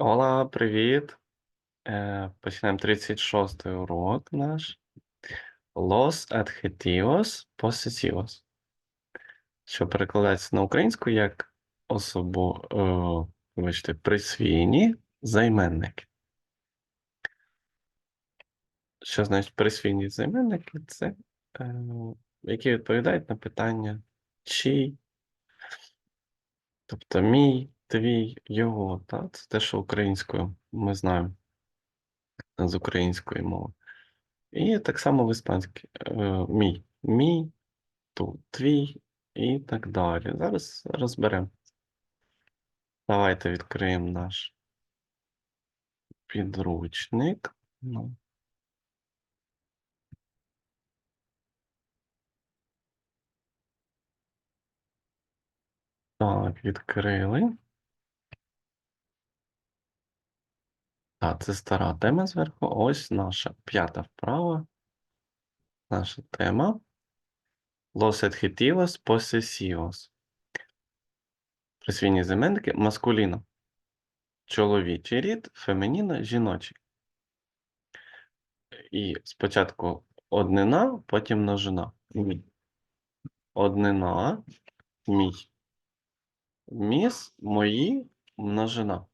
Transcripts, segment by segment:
Ола, привіт. Е, почнемо 36-й урок наш. Los adjetivos possessivos. Що перекладається на українську як особо, е, вибачте, присвійні займенники. Що значить присвійні займенники? Це е, які відповідають на питання чий, тобто мій, твій, його. Та? Це те, що українською ми знаємо з української мови. І так само в іспанській е, мій, мій, ту, твій і так далі. Зараз розберемо. Давайте відкриємо наш підручник. Ну. Так, відкрили. Так, це стара тема зверху. Ось наша п'ята вправа. Наша тема. Los adjetivos possessivos. Присвійні заменники маскуліно. Чоловічий рід, фемініно, жіночий. І спочатку однина, потім множина. Мій. Однина, мій. Міс, мої, множина.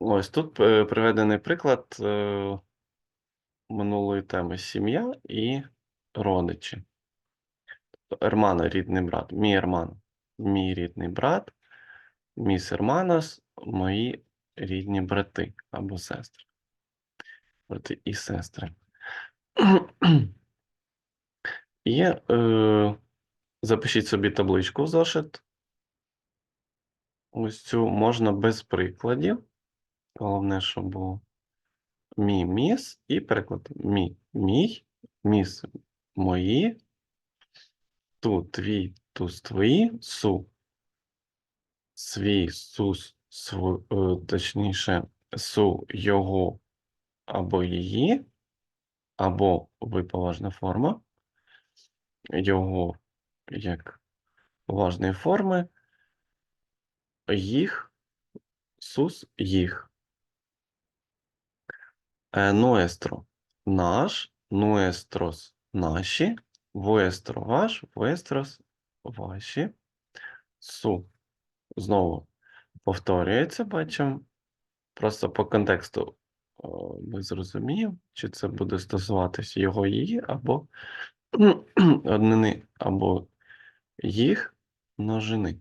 Ось тут е, приведений приклад е, минулої теми сім'я і родичі. Тобто Ермано рідний брат, мій ермано, мій рідний брат, міс ерманос, мої рідні брати або сестри. Брати і сестри. Є, е, запишіть собі табличку в зошит. Ось цю можна без прикладів. Головне, щоб був мій міс і переклад мій мій, міс мої, ту твій, туз твої, су. Свій, сус, св, е, точніше, су його або її, або виповажна форма, його як поважної форми, їх, сус їх. Е, Nuestro – наш, nuestros – наші, vuestro – ваш, vuestros – ваші, su – знову повторюється, бачимо. Просто по контексту ми зрозуміємо, чи це буде стосуватися його, її, або однини, або їх множини.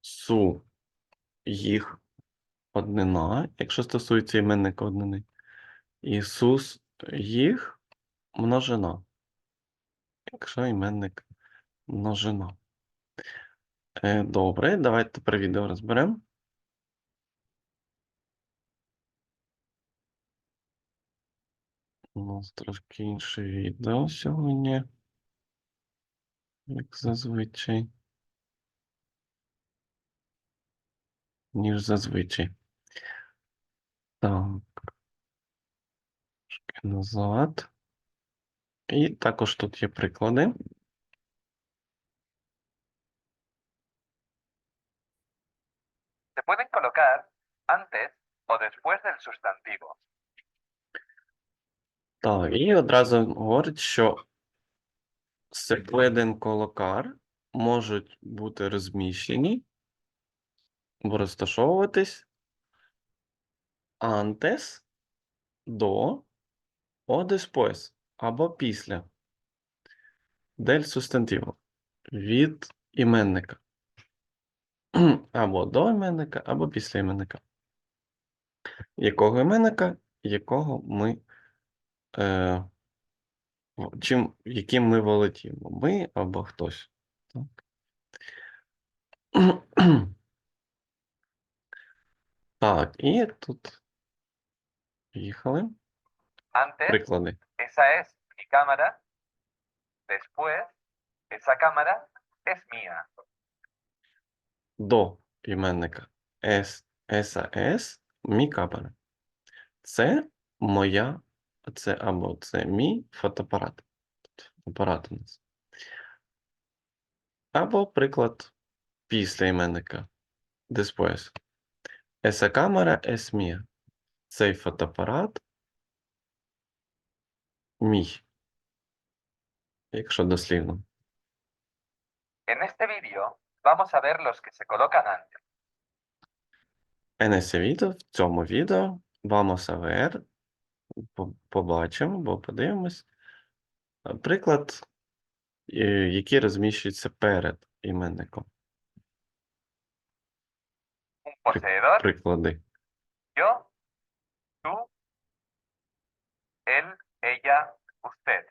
Су – їх однина, якщо стосується іменника однини. Ісус їх множина. Якщо іменник множина. Е, Добре, давайте тепер відео розберемо. У нас трошки інше відео сьогодні. Як зазвичай. Ніж зазвичай. Так. Трошки назад. І також тут є приклади. Se pueden colocar antes o después del sustantivo. Так, і одразу говорить, що секведен колокар можуть бути розміщені або розташовуватись antes до o después або після del sustantivo від іменника. Або до іменника, або після іменника. Якого іменника, якого ми е, чим, яким ми володіємо? Ми або хтось. Так. Так, і тут їхали Antes, приклади. esa es mi cámara. Después, esa cámara es mía. До іменника С, САС, мій капера. Це моя, це або це мій фотоапарат. апарат у нас. Або приклад після іменника. Después. Esa cámara es mía. Цей фотоапарат мій. Якщо дослівно. En este vídeo vamos a ver los que se colocan antes. En ese відео, в цьому відео, vamos a ver, побачимо, бо подивимось, приклад, який розміщується перед іменником. Un poseedor, Приклади. yo, tú, él, ella, usted.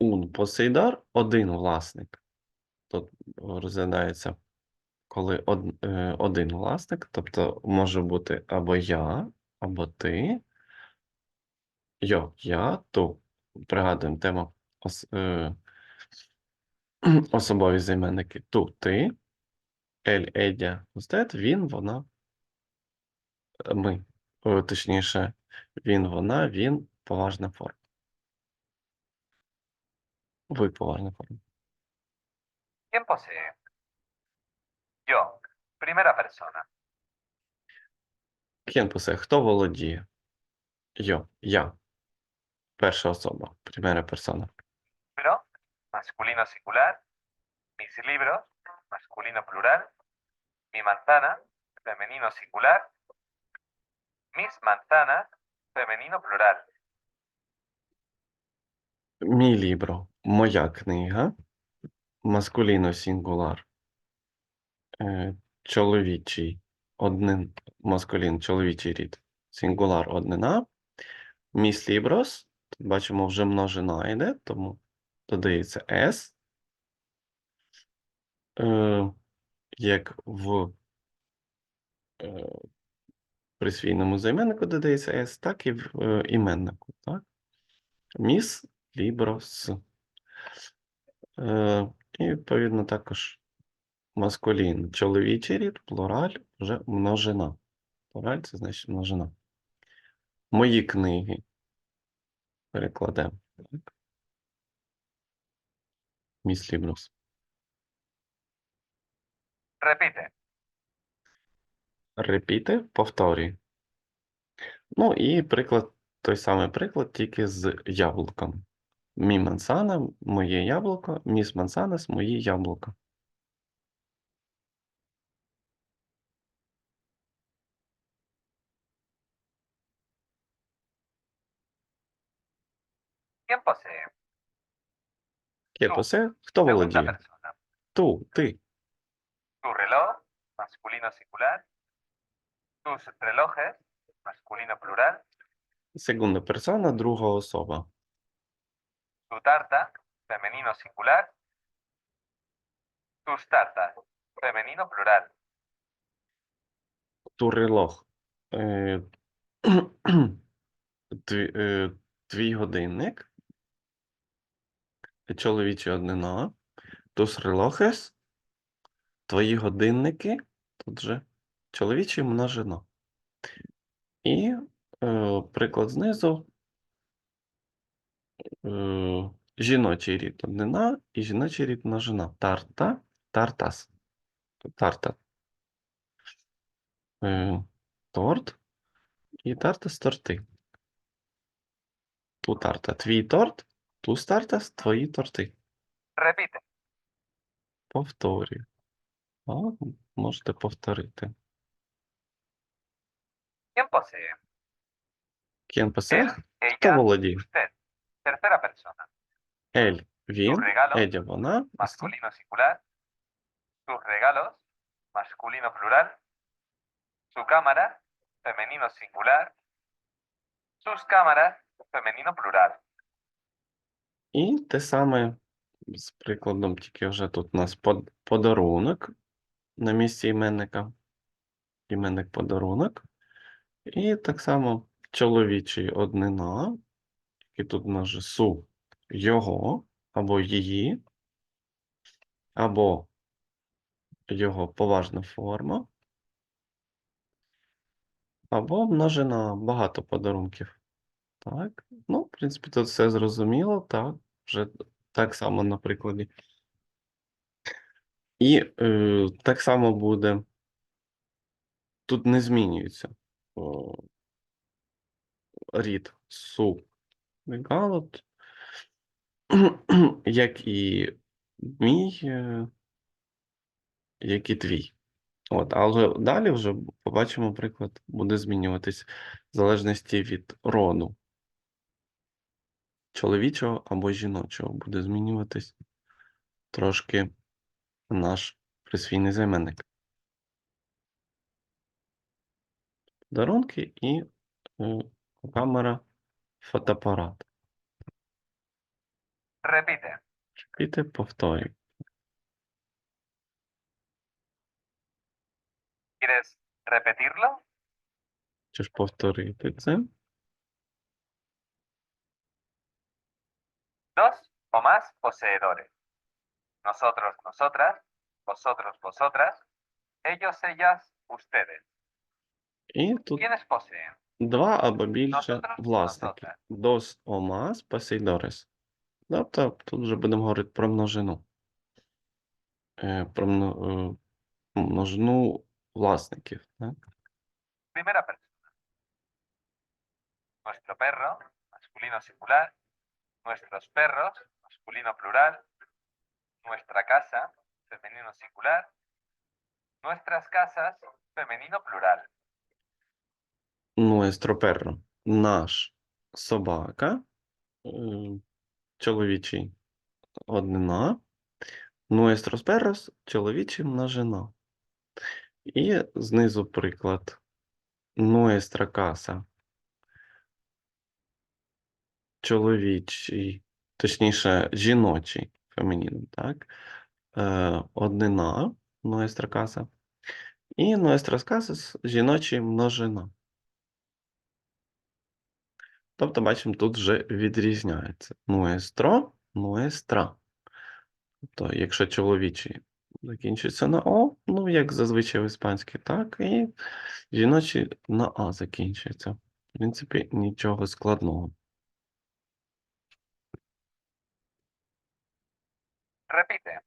Un посейдар один власник. Тут розглядається, коли од, е, один власник, тобто може бути або я, або ти. Йо, я, ту. Пригадуємо тему ос, е, особові займенники. Ту, ти, ель, едя, устед, він, вона, ми. О, точніше, він, вона, він, поважна форма. Ви поважна форма. ¿Quién posee? Yo, primera persona. Quién посе, хто володіє? Йо, я. Перша особа, primera persona. Libro, masculino singular. Mis libros, masculino plural. Mi manzana, femenino singular. Mis manzanas, femenino plural. Мій лібро, моя книга, маскуліно сингулар, е, чоловічий, однин, маскулін, чоловічий рід, сингулар, однина. Міс ліброс, тут бачимо, вже множина йде, тому додається с, е, як в е, присвійному займеннику додається s, так і в е, іменнику. Так? Міс ліброс. Е, і, відповідно, також маскулін, чоловічий рід, плураль, вже множина. Плураль це значить множина. Мої книги. Перекладемо. Міс ліброс. Repite. Репіти, повторюй. Ну і приклад, той самий приклад, тільки з яблуком. Мі мансана, моє яблуко, міс мансанас, мої яблука. ¿Quién posee? Хто володіє? Ту, ти. Tu reloj, masculino singular. Tus relojes, masculino plural. Сегунда персона, друга особа. Tu tarta, femenino singular. Tus tartas, femenino plural. Турилог. Е, твій, е, твій годинник. Чоловіча однина. Тус релохес. Твої годинники. Тут же чоловічий множина. І е, приклад знизу. Е, жіночий рід однина і жіночий рід множина. Тарта, тартас. Тарта. Е, торт і тартас торти. Ту тарта. Твій торт, ту тартас, твої торти. Repite. Повторюю. Можете повторити. ¿Quién posee? Кien посе? Él, ella, usted. Tercera persona. Ель, він, Tu regalo, Едя, вона, masculino singular. Tus regalos, masculino plural. Su cámara, femenino singular. Sus cámaras, femenino plural. І те саме з прикладом, тільки вже тут у нас под- подарунок на місці іменника. Іменник подарунок. І так само чоловічий однина, який тут у нас же су його або її, або його поважна форма, або множина багато подарунків. Так, ну, в принципі, тут все зрозуміло, так. вже так само на прикладі. І е, так само буде. Тут не змінюється о, рід су галут, як і мій, е, як і твій. От, але далі вже побачимо приклад, буде змінюватись в залежності від роду. Чоловічого або жіночого буде змінюватись трошки наш присвійний займенник. Подарунки і е, камера фотоапарат. Repite. Шпіти повторюй. ¿Quieres repetirlo? Чи ж повторити це? Dos o más poseedores. Nosotros, nosotras, vosotros, vosotras, ellos, ellas, ustedes. І тут два або більше власників. Dos o más poseedores. Тобто тут вже будемо говорити про множину. Е, Про е, множину власників. Так? Primera persona. Nuestro perro, masculino singular. Nuestros perros, masculino plural. Nuestra casa, femenino singular. Nuestras casas, femenino plural. Nuestro perro. Наш собака. е, Чоловічий однина. Nuestros perros чоловічий множина. І знизу приклад. Nuestra casa. Чоловічий, точніше, жіночий фемінін, так? Е, однина, nuestra casa. І nuestras casas жіночий множина. Тобто, бачимо, тут вже відрізняється. Nuestro, nuestra. Тобто, якщо чоловічий закінчується на О, ну, як зазвичай в іспанській, так, і жіночий на А закінчується. В принципі, нічого складного. Repite.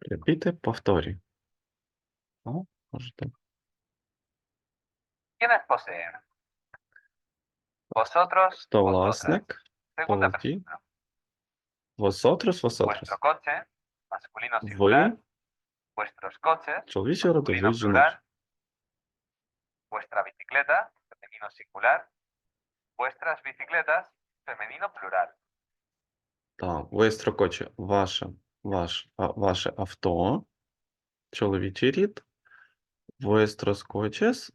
Репіти, повторюй. О, можете. ¿Quiénes poseen? Vosotros, Хто власник? Segunda Толті. persona. Vosotros, vosotros. Vuestro coche, masculino singular. Ви, Vuestros coches, чоловічий masculino жіночий. plural. Vuestra bicicleta, femenino singular. Vuestras bicicletas, femenino plural. Так, vuestro coche, ваше, ваш, а, ваше авто, чоловічий рід. Vuestros coches,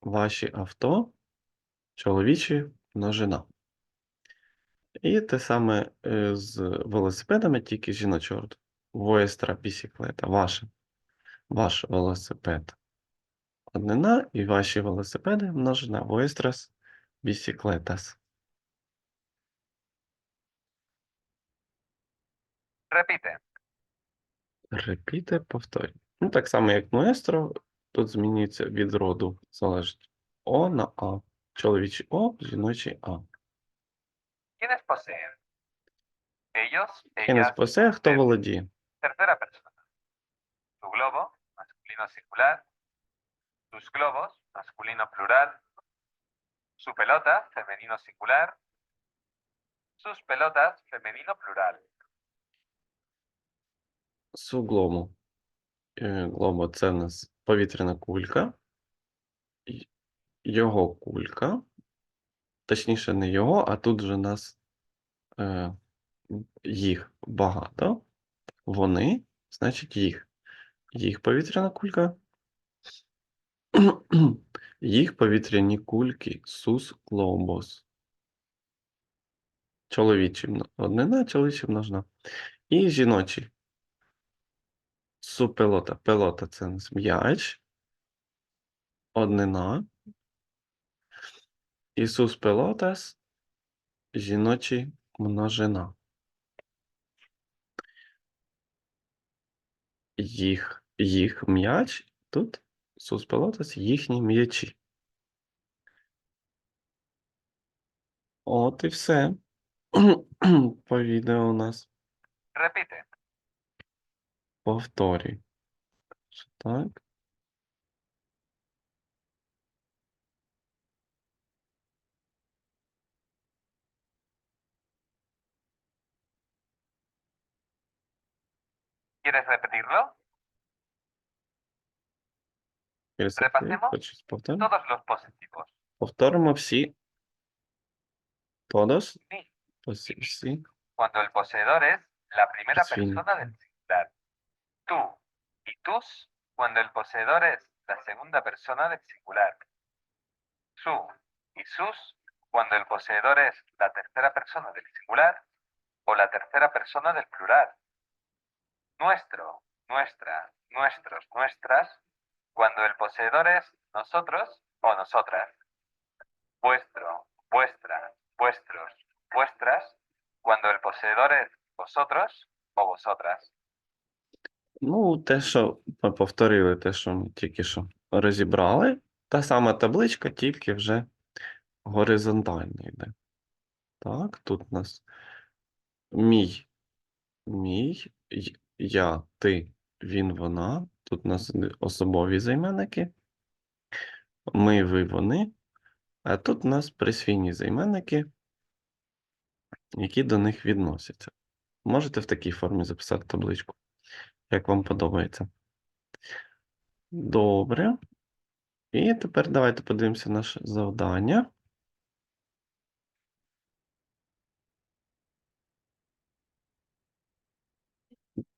ваші авто, чоловічі множина. І те саме е, з велосипедами, тільки жіночого роду. Vuestra bicicleta, ваша, ваш велосипед. Однина і ваші велосипеди множина. Vuestras bicicletas. Repite. Репіте, повторюй. Ну, так само, як nuestro, тут змінюється від роду, залежить. О на А. Чоловічий О, жіночий А. ¿Quiénes poseen? Ellos, Кінець ellas, посе, хто володіє. Tercera persona. Tu globo, masculino singular. Tus globos, masculino plural. Su pelota, femenino singular. Sus pelotas, femenino plural. Суглому. Е, Глоба це в нас повітряна кулька. Його кулька. Точніше, не його, а тут же нас е, їх багато. Вони, значить, їх. Їх повітряна кулька. Їх повітряні кульки сус глобос. Чоловічий мно- однина, чоловічий множина. І жіночий. Су пелота. Пелота це м'яч. Однина. Ісус пелотас. Жіночий множина. Їх, їх м'яч. Тут сус пелотас їхні м'ячі. От і все. по відео у нас. Повторюй. Що Так. ¿Quieres repetirlo? Єлисей, Репасимо? Хочеш повторити? Todos los positivos. Повторимо всі. Todos. Sí. Всі. всі. Cuando el poseedor es la primera Sí. persona del singular. Tú y tus cuando el poseedor es la segunda persona del singular. Su y sus cuando el poseedor es la tercera persona del singular o la tercera persona del plural. Nuestro, nuestra, nuestros, nuestras cuando el poseedor es nosotros o nosotras. Vuestro, vuestra, vuestros, vuestras cuando el poseedor es vosotros o vosotras. Ну, те, що повторили, те, що ми тільки що розібрали. Та сама табличка, тільки вже горизонтально йде. Так, тут у нас мій, мій, я, ти, він, вона. Тут у нас особові займенники. Ми, ви, вони. А тут у нас присвійні займенники, які до них відносяться. Можете в такій формі записати табличку, як вам подобається. Добре. І тепер давайте подивимося наше завдання.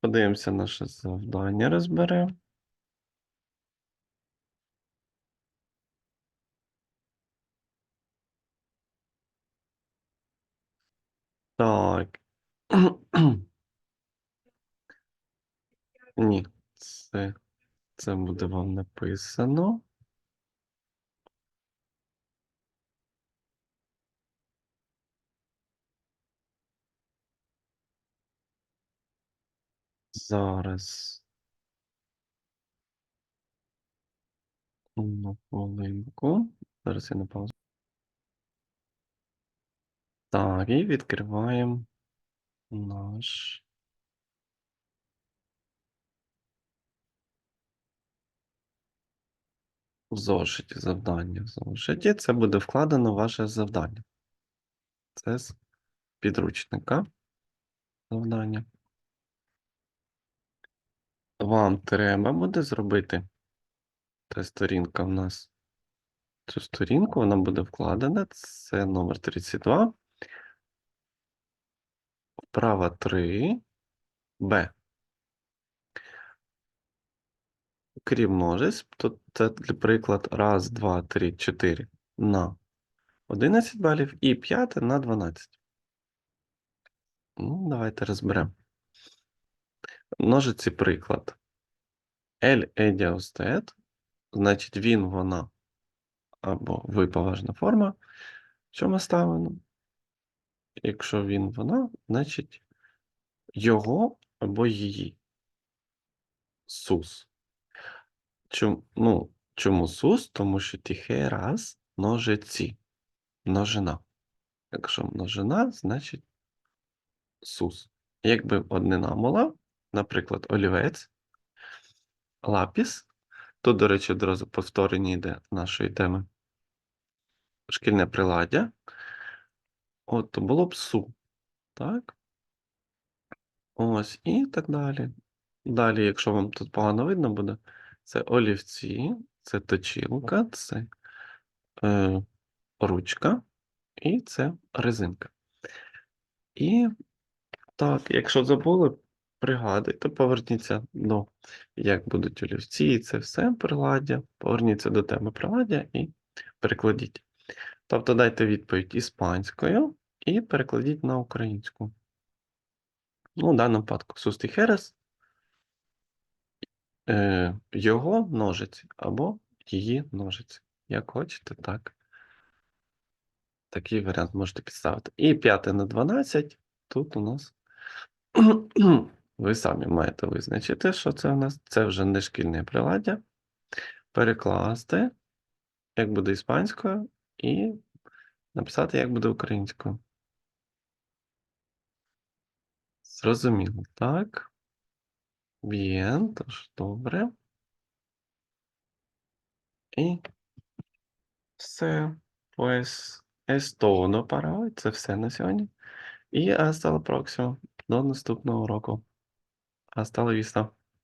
Подивимося наше завдання, розберемо. Так. Ні, це, це буде вам написано. Зараз. Одну хвилинку. Зараз я на паузу. Так, і відкриваємо наш. В зошиті завдання. В зошиті це буде вкладено ваше завдання. Це з підручника завдання. Вам треба буде зробити. Це сторінка в нас. Цю сторінку вона буде вкладена. Це номер 32. Вправа 3. Б. Крім множець, то це, для приклад, раз, два, три, чотири на 11 балів і п'яте на 12. Ну, давайте розберемо. Множиці приклад. Ель едіостет, значить він, вона або ви поважна форма. Що ми ставимо? Якщо він, вона, значить його або її. Сус. Чому, ну, чому сус? Тому що тихий раз ножиці. Множина. Якщо множина, значить сус. Якби однина була, наприклад, олівець, лапіс, тут, до речі, одразу повторення йде нашої теми. Шкільне приладдя. От, то було б су. Так? Ось, і так далі. Далі, якщо вам тут погано видно буде, це олівці, це точилка, це е, ручка і це резинка. І так, якщо забули, пригадуйте, поверніться до як будуть олівці, і це все приладдя. Поверніться до теми приладдя і перекладіть. Тобто дайте відповідь іспанською і перекладіть на українську. Ну, в даному випадку сустихерес, е, його ножиці або її ножиці. Як хочете, так. Такий варіант можете підставити. І 5 на 12 тут у нас. Ви самі маєте визначити, що це у нас. Це вже не шкільне приладдя. Перекласти, як буде іспанською, і написати, як буде українською. Зрозуміло, так. Bien, тож добре. І все. Pues es todo para hoy. Це все на сьогодні. І hasta la próxima. До наступного уроку. Hasta la vista.